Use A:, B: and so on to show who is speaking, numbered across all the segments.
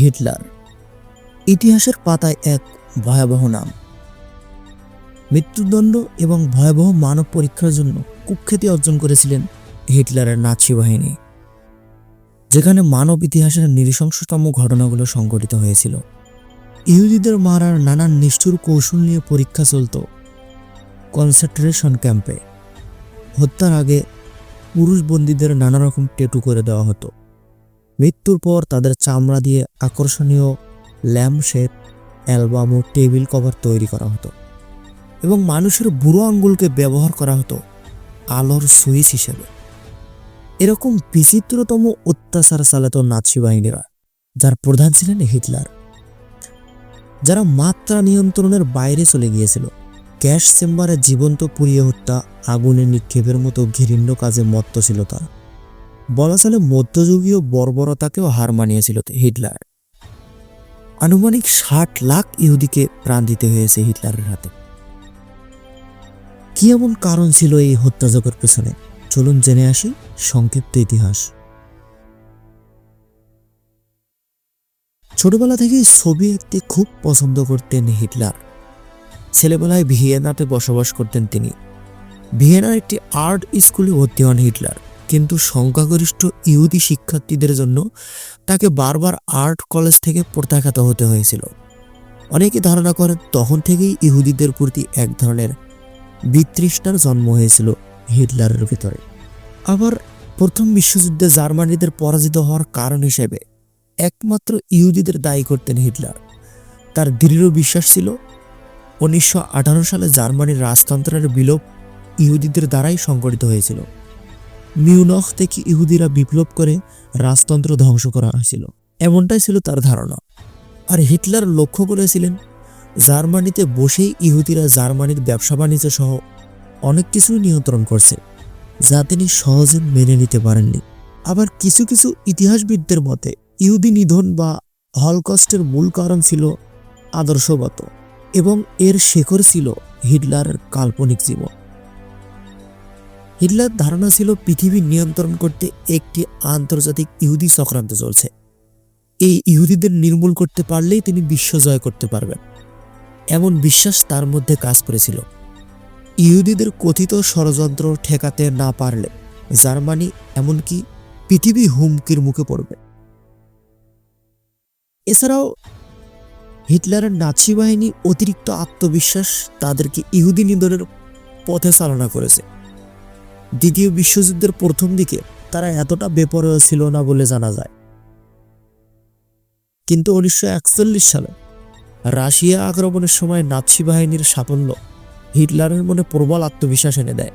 A: Hitler. ইতিহাসের পাতায় এক ভয়াবহ নাম। মৃত্যুদণ্ড এবং ভয়াবহ মানব পরীক্ষার জন্য কুখ্যাতি অর্জন করেছিলেন হিটলারের নাৎসি বাহিনী, যেখানে মানব ইতিহাসের নৃশংসতম ঘটনাগুলো সংঘটিত হয়েছিল। ইহুদিদের মারার নানান নিষ্ঠুর কৌশল নিয়ে পরীক্ষা চলত কনসেন্ট্রেশন ক্যাম্পে। হত্যার আগে পুরুষ বন্দীদের নানা রকম টেটু করে দেওয়া হতো। মৃত্যুর পর তাদের চামড়া দিয়ে আকর্ষণীয় ল্যাম্প শেপ অ্যালবাম ও টেবিল কভার তৈরি করা হতো এবং মানুষের বুড়ো আঙ্গুলকে ব্যবহার করা হতো আলোর সুইচ হিসেবে। এরকম বিচিত্রতম অত্যাচার চালাত নাৎসি বাহিনীরা, যার প্রধান ছিলেন হিটলার, যারা মাত্রা নিয়ন্ত্রণের বাইরে চলে গিয়েছিল। গ্যাস চেম্বারে জীবন্ত পুড়িয়ে হত্যা আগুনে নিক্ষেপের মতো ঘৃণ্য কাজে মত্ত ছিল তারা। বলা চলে মধ্যযুগীয় বর্বরতাকেও হার মানিয়েছিল হিটলার। আনুমানিক ষাট লাখ ইহুদিকে প্রাণ দিতে হয়েছে হিটলারের হাতে। কি এমন কারণ ছিল এই হত্যাযজ্ঞের পেছনে? চলুন জেনে আসি সংক্ষিপ্ত ইতিহাস। ছোটবেলা থেকেই ছবি আঁকতে খুব পছন্দ করতেন হিটলার। ছেলেবেলায় ভিয়েনাতে বসবাস করতেন তিনি। ভিয়েনার একটি আর্ট স্কুলে ভর্তি হন হিটলার। কিন্তু সংখ্যাগরিষ্ঠ ইহুদি শিক্ষার্থীদের জন্য তাকে বারবার আর্ট কলেজ থেকে প্রত্যাখ্যাত হতে হয়েছিল। অনেকে ধারণা করেন তখন থেকেই ইহুদিদের প্রতি এক ধরনের বিতৃষ্ণার জন্ম হয়েছিল হিটলারের ভিতরে। আবার প্রথম বিশ্বযুদ্ধে জার্মানিদের পরাজিত হওয়ার কারণ হিসেবে একমাত্র ইহুদিদের দায়ী করতেন হিটলার। তার দৃঢ় বিশ্বাস ছিল উনিশশো আঠারো সালে জার্মানির রাজতন্ত্রের বিলোপ ইহুদিদের দ্বারাই সংগঠিত হয়েছিল। মিউনখ থেকে ইহুদিরা বিপ্লব করে রাজতন্ত্র ধ্বংস করা হয়েছিল। এমনটাই ছিল তার ধারণা। আর হিটলার লক্ষ্য করেছিলেন, জার্মানিতে বসেই ইহুদিরা জার্মানির ব্যবসা বাণিজ্য সহ অনেক কিছুই নিয়ন্ত্রণ করছে, যা তিনি সহজে মেনে নিতে পারেননি। আবার কিছু কিছু ইতিহাসবিদদের মতে, ইহুদি নিধন বা হলকস্টের মূল কারণ ছিল আদর্শগত এবং এর শেখর ছিল হিটলারের কাল্পনিক জীবন। হিটলার ধারণা ছিল পৃথিবী নিয়ন্ত্রণ করতে একটি আন্তর্জাতিক ইহুদি চক্রান্ত চলছে। এই ইহুদিদের নির্মূল করতে পারলেই তিনি বিশ্ব জয় করতে পারবেন। এমন বিশ্বাস তার মধ্যে কাজ করেছিল। ইহুদিদের কথিত ষড়যন্ত্র ঠেকাতে না পারলে জার্মানি এমনকি পৃথিবী হুমকির মুখে পড়বে। এছাড়াও হিটলারের নাৎসি বাহিনী অতিরিক্ত আত্মবিশ্বাস তাদেরকে ইহুদি নিধনের পথে চালনা করেছে। দ্বিতীয় বিশ্বযুদ্ধের প্রথম দিকে তারা এতটা বেপরোয়া ছিল না বলে জানা যায়। কিন্তু উনিশশো একচল্লিশ সালে রাশিয়া আক্রমণের সময় নাৎসি বাহিনীর সাফল্য হিটলারের মনে প্রবল আত্মবিশ্বাস এনে দেয়।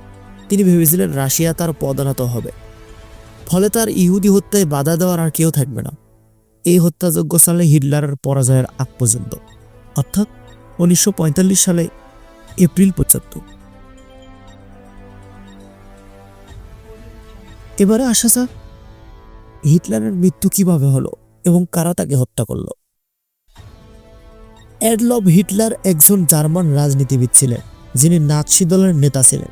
A: তিনি ভেবেছিলেন রাশিয়া তার পদানত হবে। ফলে তার ইহুদি হত্যায় বাধা দেওয়ার আর কেউ থাকবে না। এই হত্যাযজ্ঞ সালে হিটলারের পরাজয়ের আগ পর্যন্ত। অর্থাৎ উনিশশো পঁয়তাল্লিশ সালে এপ্রিল পঁচাত্তর। এবারে আসা যাক। হিটলারের মৃত্যু কীভাবে হলো এবং কারা তাকে হত্যা করল? অ্যাডলভ হিটলার একজন জার্মান রাজনীতিবিদ ছিলেন, যিনি নাৎসি দলের নেতা ছিলেন।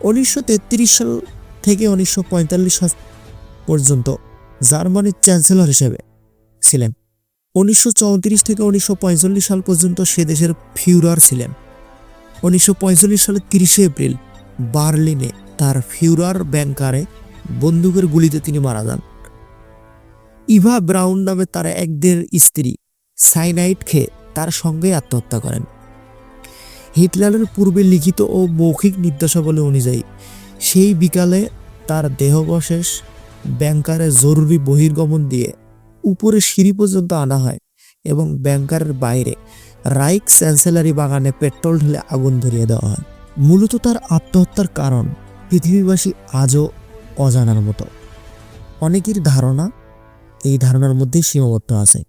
A: উনিশশো তেত্রিশ সাল থেকে উনিশশো সাল পর্যন্ত জার্মানির চ্যান্সেলর হিসেবে ছিলেন। উনিশশো চৌত্রিশ থেকে উনিশশো পঁয়তাল্লিশ সাল পর্যন্ত সে দেশের ফিউরার ছিলেন। উনিশশো পঁয়তাল্লিশ সালের তিরিশে এপ্রিল বার্লিনে তার ফিউরার ব্যাংকারে বন্দুকের গুলিতে তিনি মারা যান। ইভা ব্রাউন নামে তার একদের স্ত্রী সাইনাইট খেয়ে তার সঙ্গে আত্মহত্যা করেন। হিটলারের পূর্বে লিখিত ও মৌখিক নির্দেশাবলী অনুযায়ী সেই বিকালে তার দেহবশেষ ব্যাংকারে জরুরি বহির্গমন দিয়ে উপরে সিঁড়ি পর্যন্ত আনা হয় এবং ব্যাংকারের বাইরে রাইক চ্যান্সেলারি বাগানে পেট্রোল ঢেলে আগুন ধরিয়ে দেওয়া হয়। মূলত তার আত্মহত্যার কারণ পৃথিবীবাসী আজও অজানার মতো। অনেকের ধারণা এই ধারণার মধ্যেই সীমাবদ্ধ আছে।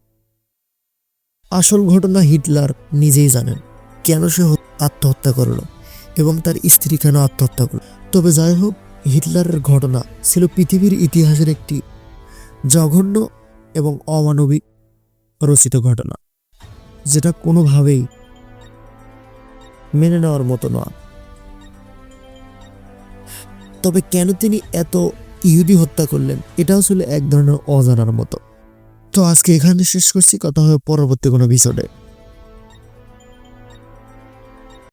A: আসল ঘটনা হিটলার নিজেই জানেন কেন সে আত্মহত্যা করল এবং তার স্ত্রী কেন আত্মহত্যা করল। তবে যাই হোক, হিটলারের ঘটনা ছিল পৃথিবীর ইতিহাসের একটি জঘন্য এবং অমানবিক রচিত ঘটনা, যেটা কোনোভাবেই মেনে নেওয়ার মতো নয়। তবে কেন তিনি এত ইহুদি হত্যা করলেন? এটাও ছিল এক ধরনের অজানার মতো। তো আজকে এখানে শেষ করছি। কথা হবে পরবর্তী কোনো এপিসোডে